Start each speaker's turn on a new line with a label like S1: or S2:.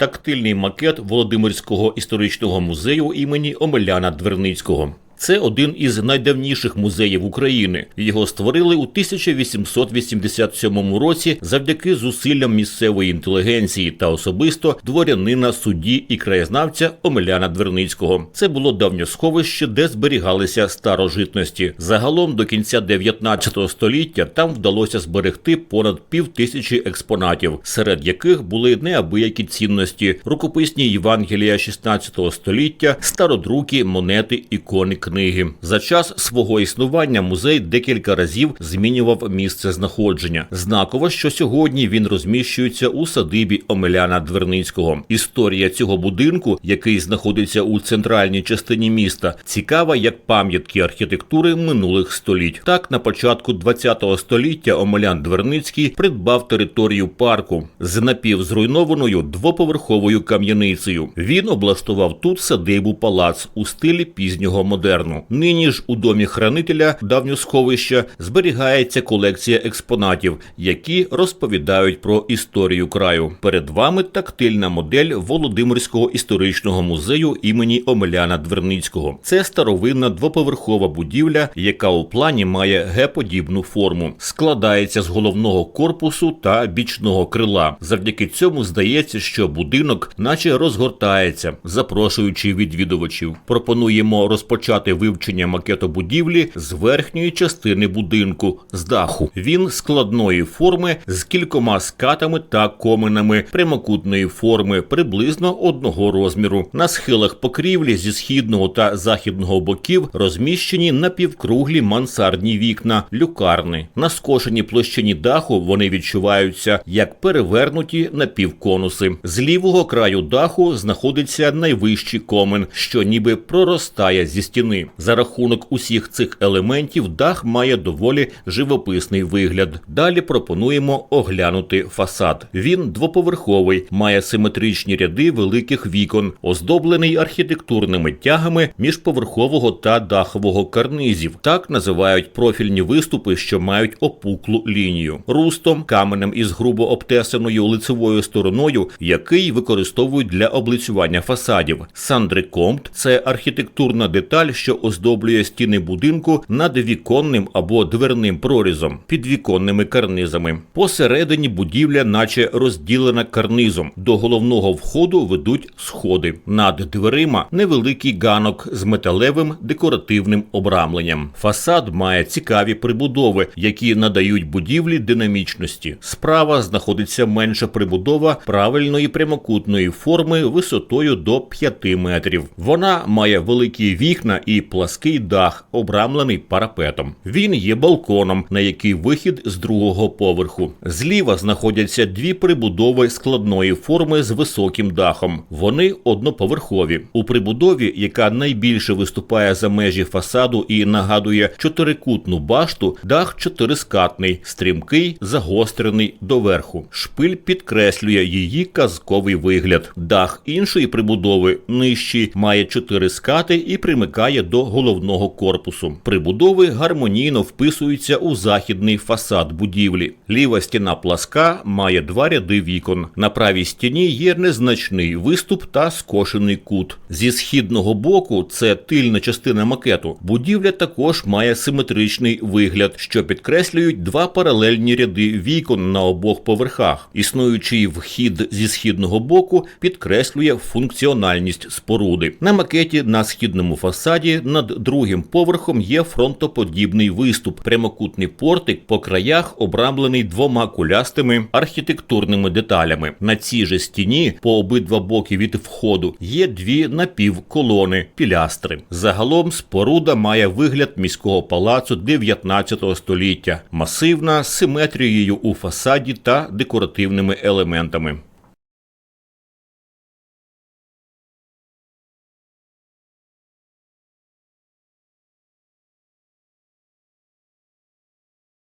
S1: тактильний макет Володимирського історичного музею імені Омеляна Дверницького. Це один із найдавніших музеїв України. Його створили у 1887 році завдяки зусиллям місцевої інтелігенції та особисто дворянина судді і краєзнавця Омеляна Дверницького. Це було давнє сховище, де зберігалися старожитності. Загалом до кінця 19 століття там вдалося зберегти понад пів тисячі експонатів, серед яких були неабиякі цінності, рукописні Євангелія 16 століття, стародруки, монети, ікони книги. За час свого існування музей декілька разів змінював місце знаходження. Знаково, що сьогодні він розміщується у садибі Омеляна Дверницького. Історія цього будинку, який знаходиться у центральній частині міста, цікава як пам'ятки архітектури минулих століть. Так, на початку ХХ століття Омелян Дверницький придбав територію парку з напівзруйнованою двоповерховою кам'яницею. Він облаштував тут садибу палац у стилі пізнього модерну. Нині ж у домі хранителя давньосховища зберігається колекція експонатів, які розповідають про історію краю. Перед вами тактильна модель Володимирського історичного музею імені Омеляна Дверницького. Це старовинна двоповерхова будівля, яка у плані має Г-подібну форму, складається з головного корпусу та бічного крила. Завдяки цьому здається, що будинок, наче розгортається, запрошуючи відвідувачів. Пропонуємо розпочати вивчення макету будівлі з верхньої частини будинку з даху. Він складної форми з кількома скатами та коминами прямокутної форми приблизно одного розміру. На схилах покрівлі зі східного та західного боків розміщені напівкруглі мансардні вікна, люкарни. На скошеній площині даху вони відчуваються як перевернуті напівконуси. З лівого краю даху знаходиться найвищий комен, що ніби проростає зі стіни. За рахунок усіх цих елементів дах має доволі живописний вигляд. Далі пропонуємо оглянути фасад. Він двоповерховий, має симетричні ряди великих вікон, оздоблений архітектурними тягами міжповерхового та дахового карнизів. Так називають профільні виступи, що мають опуклу лінію, рустом, каменем із грубо обтесаною лицевою стороною, який використовують для облицювання фасадів. Сандрикомт це архітектурна деталь, що оздоблює стіни будинку над віконним або дверним прорізом, підвіконними карнизами. Посередині будівля, наче розділена карнизом. До головного входу ведуть сходи. Над дверима невеликий ганок з металевим декоративним обрамленням. Фасад має цікаві прибудови, які надають будівлі динамічності. Справа знаходиться менша прибудова правильної прямокутної форми висотою до 5 метрів. Вона має великі вікна плаский дах, обрамлений парапетом. Він є балконом, на який вихід з другого поверху. Зліва знаходяться дві прибудови складної форми з високим дахом. Вони одноповерхові. У прибудові, яка найбільше виступає за межі фасаду і нагадує чотирикутну башту, дах чотирискатний, стрімкий, загострений доверху. Шпиль підкреслює її казковий вигляд. Дах іншої прибудови нижчий, має чотири скати і примикає до головного корпусу. Прибудови гармонійно вписуються у західний фасад будівлі. Ліва стіна пласка має два ряди вікон. На правій стіні є незначний виступ та скошений кут. Зі східного боку, це тильна частина макету. Будівля також має симетричний вигляд, що підкреслюють два паралельні ряди вікон на обох поверхах. Існуючий вхід зі східного боку підкреслює функціональність споруди. На макеті на східному фасаді над другим поверхом є фронтоподібний виступ, прямокутний портик по краях обрамлений двома кулястими архітектурними деталями. На цій же стіні по обидва боки від входу є дві напівколони пілястри. Загалом споруда має вигляд міського палацу 19 століття, масивна з симетрією у фасаді та декоративними елементами.